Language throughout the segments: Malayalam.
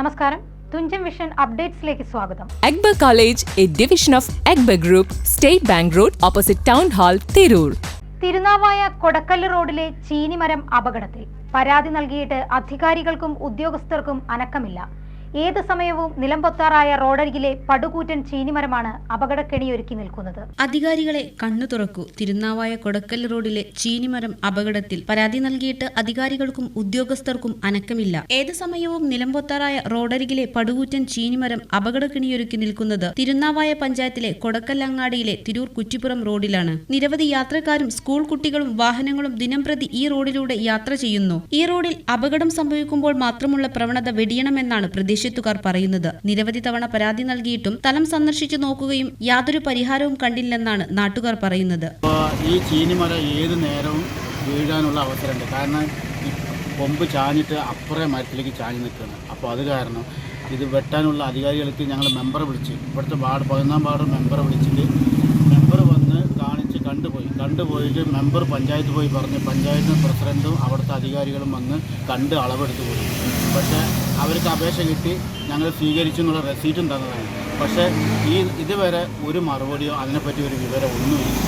നമസ്കാരം. തുഞ്ചൻ വിഷൻ അപ്ഡേറ്റ്സിലേക്ക് സ്വാഗതം. Akbar college A division of Akbar group state bank road opposite town hall Tirur. Thirunavaya Kodakkal റോഡിലെ ചീനിമരം അപകടത്തിൽ പരാതി നൽകിയിട്ട് അധികാരികൾക്കും ഉദ്യോഗസ്ഥർക്കും അനക്കമില്ല. ഏത് സമയവും നിലംപൊത്താറായ റോഡരികിലെ പടുകൂറ്റൻ ചീനിമരമാണ് അപകടക്കെണിയൊരുക്കി നിൽക്കുന്നത്. അധികാരികളെ കണ്ണു തുറക്കൂ. തിരുനാവായ കൊടക്കൽ റോഡിലെ ചീനിമരം അപകടത്തിൽ പരാതി നൽകിയിട്ട് അധികാരികൾക്കും ഉദ്യോഗസ്ഥർക്കും അനക്കമില്ല. ഏത് സമയവും നിലംപൊത്താറായ റോഡരികിലെ പടുകൂറ്റൻ ചീനിമരം അപകടക്കെണിയൊരുക്കി നിൽക്കുന്നത് തിരുനാവായ പഞ്ചായത്തിലെ കൊടക്കല്ലങ്ങാടിയിലെ തിരൂർ കുറ്റിപ്പുറം റോഡിലാണ്. നിരവധി യാത്രക്കാരും സ്കൂൾ കുട്ടികളും വാഹനങ്ങളും ദിനംപ്രതി ഈ റോഡിലൂടെ യാത്ര ചെയ്യുന്നു. ഈ റോഡിൽ അപകടം സംഭവിക്കുമ്പോൾ മാത്രമുള്ള പ്രവണത വെടിയണമെന്നാണ് പ്രദേശത്തുകാർ പറയുന്നത്. നിരവധി തവണ പരാതി നൽകിയിട്ടും സ്ഥലം സന്ദർശിച്ചു നോക്കുകയും യാതൊരു പരിഹാരവും കണ്ടില്ലെന്നാണ് നാട്ടുകാർ പറയുന്നത്. ഈ ചീനിമല ഏത് നേരവും വീഴാനുള്ള അവസരമുണ്ട്. കാരണം കൊമ്പ് ചാഞ്ഞിട്ട് അപ്പുറേ മരത്തിലേക്ക് ചാഞ്ഞ് നിൽക്കുകയാണ്. അപ്പോൾ അത് കാരണം ഇത് വെട്ടാനുള്ള അധികാരികൾക്ക് ഞങ്ങൾ മെമ്പറെ വിളിച്ച് ഇവിടുത്തെ വാർഡ് പതിനൊന്നാം വാർഡ് മെമ്പറെ വിളിച്ചിട്ട് മെമ്പർ വന്ന് കാണിച്ച് കണ്ടുപോയി. കണ്ടുപോയിട്ട് മെമ്പർ പഞ്ചായത്ത് പോയി പറഞ്ഞ് പഞ്ചായത്തും പ്രസിഡന്റും അവിടുത്തെ അധികാരികളും വന്ന് കണ്ട് അളവെടുത്ത് പോയി. പക്ഷേ അവർക്ക് അപേക്ഷ കിട്ടി ഞങ്ങൾ സ്വീകരിച്ചു എന്നുള്ള റെസീറ്റും തന്നതാണ്. പക്ഷേ ഈ ഇതുവരെ ഒരു മറുപടിയോ അതിനെപ്പറ്റി ഒരു വിവരം ഒന്നുമില്ല.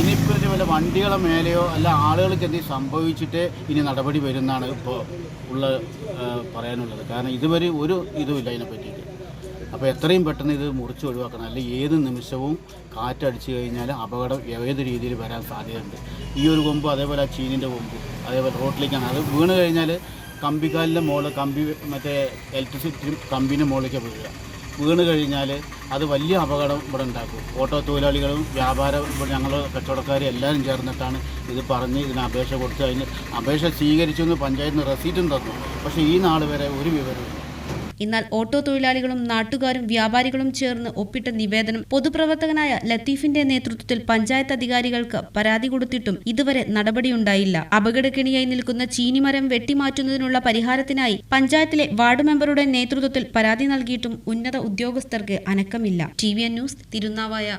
ഇനിയിപ്പോൾ ഇത് വല്ല വണ്ടികളെ മേലെയോ അല്ല ആളുകൾക്ക് എന്തെങ്കിലും സംഭവിച്ചിട്ടേ ഇനി നടപടി വരുന്നതാണ് ഇപ്പോൾ ഉള്ള പറയാനുള്ളത്. കാരണം ഇതുവരെ ഒരു ഇതുമില്ല അതിനെപ്പറ്റിയിട്ട്. അപ്പോൾ എത്രയും പെട്ടെന്ന് ഇത് മുറിച്ച് ഒഴിവാക്കണം. അല്ലെങ്കിൽ ഏത് നിമിഷവും കാറ്റടിച്ചു കഴിഞ്ഞാൽ അപകടം ഏത് രീതിയിൽ വരാൻ സാധ്യതയുണ്ട്. ഈ ഒരു കൊമ്പ് അതേപോലെ ആ ചീനിന്റെ കൊമ്പ് അതേപോലെ റോട്ടിലേക്കാണ്. അത് വീണ് കഴിഞ്ഞാൽ കമ്പിക്കാലിന്റെ മുകളിൽ കമ്പി മറ്റേ ഇലക്ട്രിസിറ്റി കമ്പിന്റെ മുകളിലേക്ക് വീഴുക. വീണ് കഴിഞ്ഞാൽ അത് വലിയ അപകടം ഇവിടെ ഉണ്ടാക്കും. ഓട്ടോ തൊഴിലാളികളും വ്യാപാര ഞങ്ങൾ കച്ചവടക്കാരും എല്ലാവരും ചേർന്നിട്ടാണ് ഇത് പറഞ്ഞ് ഇതിന് അപേക്ഷ കൊടുത്ത് അതിന് അപേക്ഷ സ്വീകരിച്ചു എന്ന് പഞ്ചായത്തിന് റെസീറ്റും തന്നു. പക്ഷേ ഈ നാൾ വരെ ഒരു വിവരവും എന്നാൽ ഓട്ടോ തൊഴിലാളികളും നാട്ടുകാരും വ്യാപാരികളും ചേർന്ന് ഒപ്പിട്ട നിവേദനം പൊതുപ്രവർത്തകനായ ലത്തീഫിന്റെ നേതൃത്വത്തിൽ പഞ്ചായത്ത് അധികാരികൾക്ക് പരാതി കൊടുത്തിട്ടും ഇതുവരെ നടപടിയുണ്ടായില്ല. അപകടക്കെണിയായി നിൽക്കുന്ന ചീനിമരം വെട്ടിമാറ്റുന്നതിനുള്ള പരിഹാരത്തിനായി പഞ്ചായത്തിലെ വാർഡ് മെമ്പറുടെ നേതൃത്വത്തിൽ പരാതി നൽകിയിട്ടും ഉന്നത ഉദ്യോഗസ്ഥർക്ക് അനക്കമില്ല. T V N news Tirunavaya